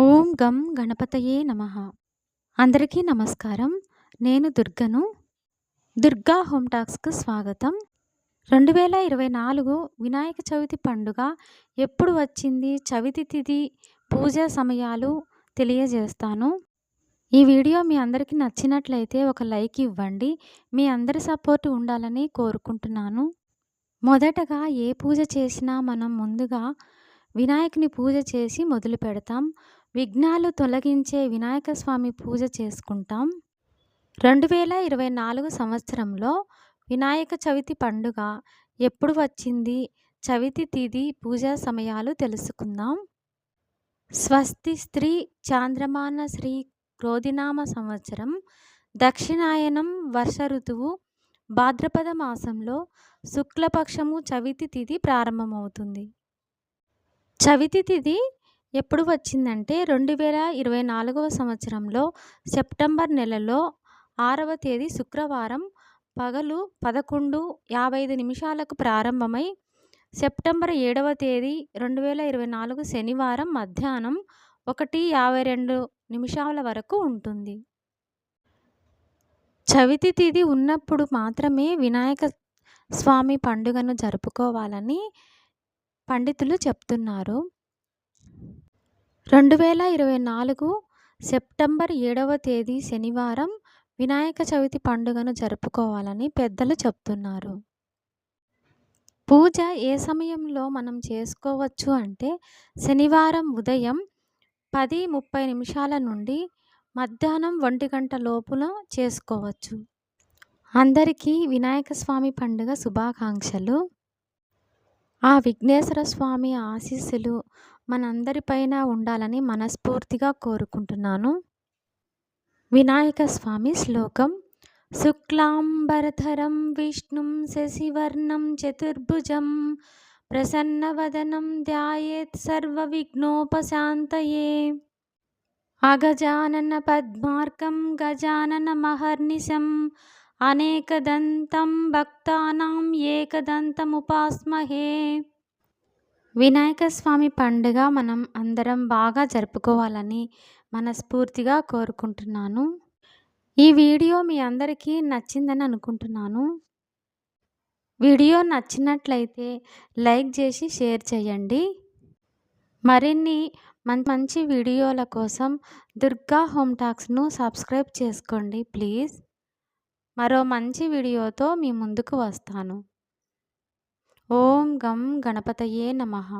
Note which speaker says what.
Speaker 1: ఓం గం గణపతయే నమ. అందరికీ నమస్కారం. నేను దుర్గను. దుర్గా హోమ్ టాక్స్కు స్వాగతం. రెండు వేల ఇరవై నాలుగు వినాయక చవితి పండుగ ఎప్పుడు వచ్చింది? చవితి తిథి పూజా సమయాలు తెలియజేస్తాను. ఈ వీడియో మీ అందరికీ నచ్చినట్లయితే ఒక లైక్ ఇవ్వండి. మీ అందరి సపోర్ట్ ఉండాలని కోరుకుంటున్నాను. మొదటగా ఏ పూజ చేసినా మనం ముందుగా వినాయకుని పూజ చేసి మొదలు పెడతాం. విఘ్నాలు తొలగించే వినాయక స్వామి పూజ చేసుకుంటాం. రెండు వేల ఇరవై నాలుగు సంవత్సరంలో వినాయక చవితి పండుగ ఎప్పుడు వచ్చింది? చవితి తిథి పూజా సమయాలు తెలుసుకుందాం. స్వస్తి స్త్రీ చాంద్రమాన శ్రీ క్రోధినామ సంవత్సరం. దక్షిణాయనం వర్ష ఋతువు. భాద్రపద మాసంలో శుక్లపక్షము చవితి తిథి ప్రారంభమవుతుంది. చవితి తిథి ఎప్పుడు వచ్చిందంటే రెండు వేల ఇరవై నాలుగవ సంవత్సరంలో సెప్టెంబర్ నెలలో ఆరవ తేదీ శుక్రవారం పగలు పదకొండు యాభై ఐదు నిమిషాలకు ప్రారంభమై సెప్టెంబర్ ఏడవ తేదీ రెండు వేల ఇరవై నాలుగు శనివారం మధ్యాహ్నం ఒకటి యాభై రెండు నిమిషాల వరకు ఉంటుంది. చవితి తిథి ఉన్నప్పుడు మాత్రమే వినాయక స్వామి పండుగను జరుపుకోవాలని పండితులు చెప్తున్నారు. రెండు వేల ఇరవై నాలుగు సెప్టెంబర్ ఏడవ తేదీ శనివారం వినాయక చవితి పండుగను జరుపుకోవాలని పెద్దలు చెప్తున్నారు. పూజ ఏ సమయంలో మనం చేసుకోవచ్చు అంటే శనివారం ఉదయం పది ముప్పై నిమిషాల నుండి మధ్యాహ్నం ఒంటి గంట లోపుల చేసుకోవచ్చు. అందరికీ వినాయక స్వామి పండుగ శుభాకాంక్షలు. ఆ విఘ్నేశ్వర స్వామి ఆశీస్సులు మనందరిపైన ఉండాలని మనస్ఫూర్తిగా కోరుకుంటున్నాను. వినాయక స్వామి శ్లోకం శుక్లాంబరధరం విష్ణుం శశివర్ణం చతుర్భుజం ప్రసన్నవదనం ధ్యాయేత్ సర్వవిఘ్నోపశాంతయే. అగజానన పద్మార్కం గజానన మహర్నిశం అనేకదంతం భక్తానాం ఏకదంతముపాస్మహే వినాయక స్వామి పండుగ మనం అందరం బాగా జరుపుకోవాలని మనస్ఫూర్తిగా కోరుకుంటున్నాను. ఈ వీడియో మీ అందరికీ నచ్చిందని అనుకుంటున్నాను. వీడియో నచ్చినట్లయితే లైక్ చేసి షేర్ చేయండి. మరిన్ని మంచి మంచి వీడియోల కోసం దుర్గా హోమ్ టాక్స్ను సబ్స్క్రైబ్ చేసుకోండి ప్లీజ్. మరో మంచి వీడియోతో మీ ముందుకు వస్తాను. ఓం గం గణపతయే నమః.